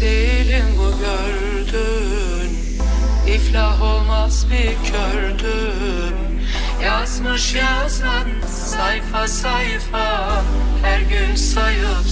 değilim bu gördün. İflah olmaz bir kördüm. Yazmış yazan sayfa sayfa Her gün sayıp